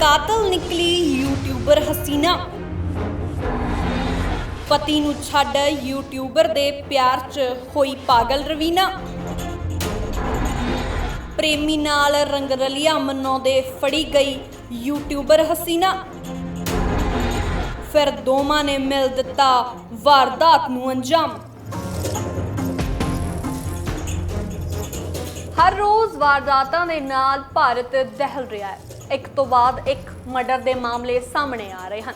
ਕਾਤਲ ਨਿਕਲੀ ਯੂਟਿਊਬਰ ਹਸੀਨਾ। ਪਤੀ ਨੂੰ ਛੱਡ ਯੂਟਿਊਬਰ ਦੇ ਪਿਆਰ 'ਚ ਹੋਈ ਪਾਗਲ ਰਵੀਨਾ। ਪ੍ਰੇਮੀ ਨਾਲ ਰੰਗ ਰੰਗਰਲੀਆ ਮਨਾਉਂਦੇ ਫੜੀ ਗਈ ਯੂਟਿਊਬਰ ਹਸੀਨਾ। ਫਿਰ ਦੋਵਾਂ ਨੇ ਮਿਲ ਦਿੱਤਾ ਵਾਰਦਾਤ ਨੂੰ ਅੰਜਾਮ। ਹਰ ਰੋਜ਼ ਵਾਰਦਾਤਾਂ ਦੇ ਨਾਲ ਭਾਰਤ ਦਹਿਲ ਰਿਹਾ ਹੈ। ਇੱਕ ਤੋਂ ਬਾਅਦ ਇੱਕ ਮਰਡਰ ਦੇ ਮਾਮਲੇ ਸਾਹਮਣੇ ਆ ਰਹੇ ਹਨ।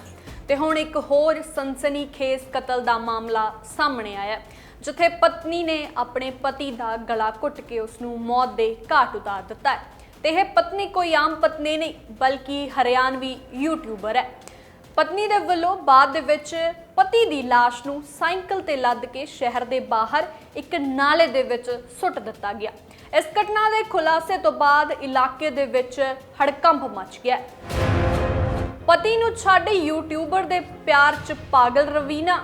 ਤੇ ਹੁਣ ਇੱਕ ਹੋਰ ਸਨਸਨੀਖੇਜ਼ ਕਤਲ ਦਾ ਮਾਮਲਾ ਸਾਹਮਣੇ ਆਇਆ ਹੈ, ਜਿੱਥੇ ਪਤਨੀ ਨੇ ਆਪਣੇ ਪਤੀ ਦਾ ਗਲਾ ਘੁੱਟ ਕੇ ਉਸ ਨੂੰ ਮੌਤ ਦੇ ਘਾਟ ਉਤਾਰ ਦਿੱਤਾ ਹੈ। ਤੇ ਇਹ ਪਤਨੀ ਕੋਈ ਆਮ ਪਤਨੀ ਨਹੀਂ ਬਲਕਿ ਹਰਿਆਣਵੀ ਯੂਟਿਊਬਰ ਹੈ। ਪਤਨੀ ਦੇ ਵੱਲੋਂ ਬਾਅਦ ਦੇ ਵਿੱਚ ਪਤੀ ਦੀ ਲਾਸ਼ ਨੂੰ ਸਾਈਕਲ ਤੇ ਲੱਦ ਕੇ ਸ਼ਹਿਰ ਦੇ ਬਾਹਰ ਇੱਕ ਨਾਲੇ ਦੇ ਵਿੱਚ ਸੁੱਟ ਦਿੱਤਾ ਗਿਆ। ਇਸ ਘਟਨਾ ਦੇ ਖੁਲਾਸੇ ਤੋਂ ਬਾਅਦ ਇਲਾਕੇ ਦੇ ਵਿੱਚ ਹੜਕੰਪ ਮਚ ਗਿਆ ਪਤੀ ਨੂੰ ਛੱਡ ਯੂਟਿਊਬਰ ਦੇ ਪਿਆਰ 'ਚ ਪਾਗਲ ਰਵੀਨਾ।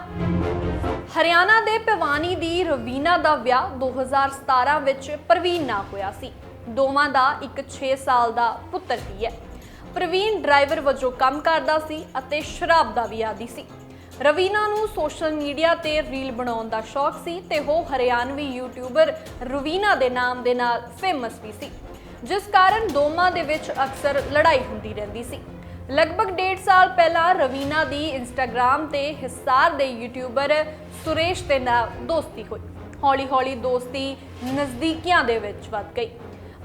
ਹਰਿਆਣਾ ਦੇ ਭਿਵਾਨੀ ਦੀ ਰਵੀਨਾ ਦਾ ਵਿਆਹ 2017 ਵਿੱਚ ਪ੍ਰਵੀਨ ਨਾਲ ਹੋਇਆ ਸੀ। ਦੋਵਾਂ ਦਾ ਇੱਕ 6 ਸਾਲ ਦਾ ਪੁੱਤਰ ਵੀ ਹੈ। ਪ੍ਰਵੀਨ ਡਰਾਈਵਰ ਵਜੋਂ ਕੰਮ ਕਰਦਾ ਸੀ ਅਤੇ ਸ਼ਰਾਬ ਦਾ ਵੀ ਆਦੀ ਸੀ। ਰਵੀਨਾ ਨੂੰ ਸੋਸ਼ਲ ਮੀਡੀਆ ਤੇ ਰੀਲ ਬਣਾਉਣ ਦਾ ਸ਼ੌਕ ਸੀ ਤੇ ਉਹ ਹਰਿਆਣਵੀ ਯੂਟਿਊਬਰ ਰਵੀਨਾ ਦੇ ਨਾਮ ਦੇ ਨਾਲ ਫੇਮਸ ਵੀ ਸੀ, ਜਿਸ ਕਾਰਨ ਦੋਵਾਂ ਦੇ ਵਿੱਚ ਅਕਸਰ ਲੜਾਈ ਹੁੰਦੀ ਰਹਿੰਦੀ ਸੀ। ਲਗਭਗ 1.5 ਸਾਲ ਪਹਿਲਾਂ ਰਵੀਨਾ ਦੀ ਇੰਸਟਾਗ੍ਰam ਤੇ ਹਿਸਾਰ ਦੇ ਯੂਟਿਊਬਰ ਸੁਰੇਸ਼ ਦੇ ਨਾਲ ਦੋਸਤੀ ਹੋਈ। ਹੌਲੀ-ਹੌਲੀ ਦੋਸਤੀ ਨਜ਼ਦੀਕੀਆਂ ਦੇ ਵਿੱਚ ਵੱਧ ਗਈ।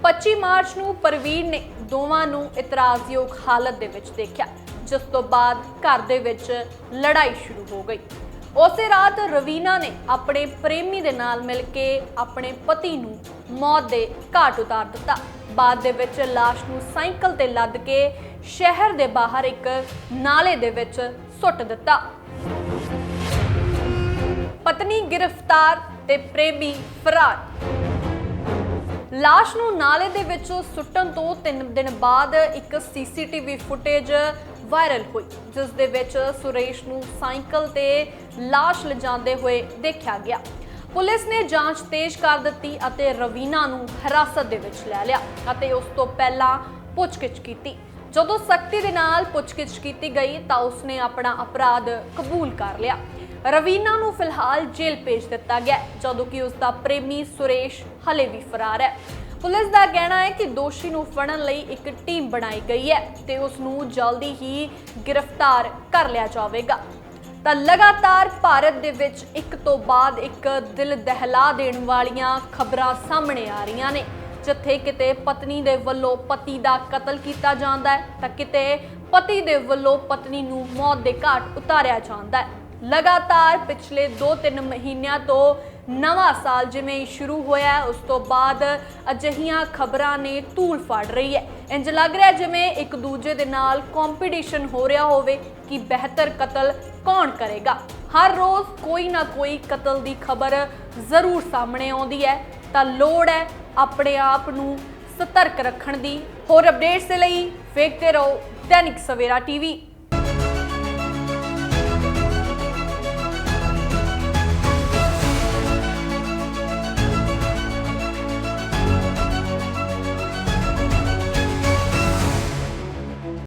25 ਮਾਰਚ ਨੂੰ ਪ੍ਰਵੀਨ ਨੇ ਦੋਵਾਂ ਨੂੰ ਇਤਰਾਜ਼ਯੋਗ ਹਾਲਤ ਦੇ ਵਿੱਚ ਦੇਖਿਆ, ਜਿਸ ਤੋਂ ਬਾਅਦ ਘਰ ਦੇ ਵਿੱਚ ਲੜਾਈ ਸ਼ੁਰੂ ਹੋ ਗਈ। ਉਸੇ ਰਾਤ ਰਵੀਨਾ ਨੇ ਆਪਣੇ ਪ੍ਰੇਮੀ ਦੇ ਨਾਲ ਮਿਲ ਕੇ ਆਪਣੇ ਪਤੀ ਨੂੰ ਮੌਤ ਦੇ ਘਾਟ ਉਤਾਰ ਦਿੱਤਾ। ਬਾਅਦ ਦੇ ਵਿੱਚ ਲਾਸ਼ ਨੂੰ ਸਾਈਕਲ ਤੇ ਲੱਦ ਕੇ ਸ਼ਹਿਰ ਦੇ ਬਾਹਰ ਇੱਕ ਨਾਲੇ ਦੇ ਵਿੱਚ ਸੁੱਟ ਦਿੱਤਾ। ਪਤਨੀ ਗ੍ਰਿਫਤਾਰ ਤੇ ਪ੍ਰੇਮੀ ਫਰਾਰ। ਲਾਸ਼ ਨੂੰ ਨਾਲੇ ਦੇ ਵਿੱਚ ਸੁੱਟਣ ਤੋਂ 3 ਦਿਨ ਬਾਅਦ ਇੱਕ ਸੀਸੀਟੀਵੀ ਫੁਟੇਜ ਵਾਇਰਲ ਹੋਈ, ਜਿਸ ਦੇ ਵਿੱਚ ਸੁਰੇਸ਼ ਨੂੰ ਸਾਈਕਲ ਤੇ ਲਾਸ਼ ਲਿਜਾਂਦੇ ਹੋਏ ਦੇਖਿਆ ਗਿਆ। ਪੁਲਿਸ ਨੇ ਜਾਂਚ ਤੇਜ਼ ਕਰ ਦਿੱਤੀ ਅਤੇ ਰਵੀਨਾ ਨੂੰ ਹਿਰਾਸਤ ਦੇ ਵਿੱਚ ਲੈ ਲਿਆ ਅਤੇ ਉਸ ਤੋਂ ਪਹਿਲਾਂ ਪੁੱਛਗਿੱਛ ਕੀਤੀ। ਜਦੋਂ ਸਖਤੀ ਦੇ ਨਾਲ ਪੁੱਛਗਿੱਛ ਕੀਤੀ ਗਈ ਤਾਂ ਉਸਨੇ ਆਪਣਾ ਅਪਰਾਧ ਕਬੂਲ ਕਰ ਲਿਆ। ਰਵੀਨਾ ਨੂੰ ਫਿਲਹਾਲ ਜੇਲ੍ਹ ਭੇਜ ਦਿੱਤਾ ਗਿਆ ਜਦੋਂ ਕਿ ਉਸ ਦਾ ਪ੍ਰੇਮੀ ਸੁਰੇਸ਼ ਹਲੇ ਵੀ ਫਰਾਰ ਹੈ। ਪੁਲਿਸ ਦਾ ਕਹਿਣਾ ਹੈ ਕਿ ਦੋਸ਼ੀ ਨੂੰ ਫੜਨ ਲਈ ਇੱਕ ਟੀਮ ਬਣਾਈ ਗਈ ਹੈ ਤੇ ਉਸ ਨੂੰ ਜਲਦੀ ਹੀ ਗ੍ਰਿਫਤਾਰ ਕਰ ਲਿਆ ਜਾਵੇਗਾ। ਤਾਂ ਲਗਾਤਾਰ ਭਾਰਤ ਦੇ ਵਿੱਚ ਇੱਕ ਤੋਂ ਬਾਅਦ ਇੱਕ ਦਿਲ ਦਹਿਲਾ ਦੇਣ ਵਾਲੀਆਂ ਖਬਰਾਂ ਸਾਹਮਣੇ ਆ ਰਹੀਆਂ ਨੇ। ਜਿੱਥੇ ਕਿਤੇ ਪਤਨੀ ਦੇ ਵੱਲੋਂ ਪਤੀ ਦਾ ਕਤਲ ਕੀਤਾ ਜਾਂਦਾ ਹੈ, ਤਾਂ ਕਿਤੇ ਪਤੀ ਦੇ ਵੱਲੋਂ ਪਤਨੀ ਨੂੰ ਮੌਤ ਦੇ ਘਾਟ ਉਤਾਰਿਆ ਜਾਂਦਾ ਹੈ। ਲਗਾਤਾਰ ਪਿਛਲੇ 2-3 ਮਹੀਨਿਆਂ ਤੋਂ ਨਵਾਂ ਸਾਲ ਜਿਵੇਂ ਹੀ ਸ਼ੁਰੂ ਹੋਇਆ ਉਸ ਤੋਂ ਬਾਅਦ ਅਜਿਹੀਆਂ ਖਬਰਾਂ ਨੇ ਧੂਲ ਫੜ ਰਹੀ ਹੈ। ਇੰਜ ਲੱਗ ਰਿਹਾ ਜਿਵੇਂ ਇੱਕ ਦੂਜੇ ਦੇ ਨਾਲ ਕੰਪੀਟੀਸ਼ਨ ਹੋ ਰਿਹਾ ਹੋਵੇ ਕਿ ਬਿਹਤਰ ਕਤਲ ਕੌਣ ਕਰੇਗਾ। ਹਰ ਰੋਜ਼ ਕੋਈ ਨਾ ਕੋਈ ਕਤਲ ਦੀ ਖਬਰ ਜ਼ਰੂਰ ਸਾਹਮਣੇ ਆਉਂਦੀ ਹੈ। ਤਾਂ ਲੋੜ ਹੈ ਆਪਣੇ ਆਪ ਨੂੰ ਸਤਰਕ ਰੱਖਣ ਦੀ। ਹੋਰ ਅਪਡੇਟਸ ਦੇ ਲਈ ਵੇਖਦੇ ਰਹੋ ਦੈਨਿਕ ਸਵੇਰਾ ਟੀਵੀ।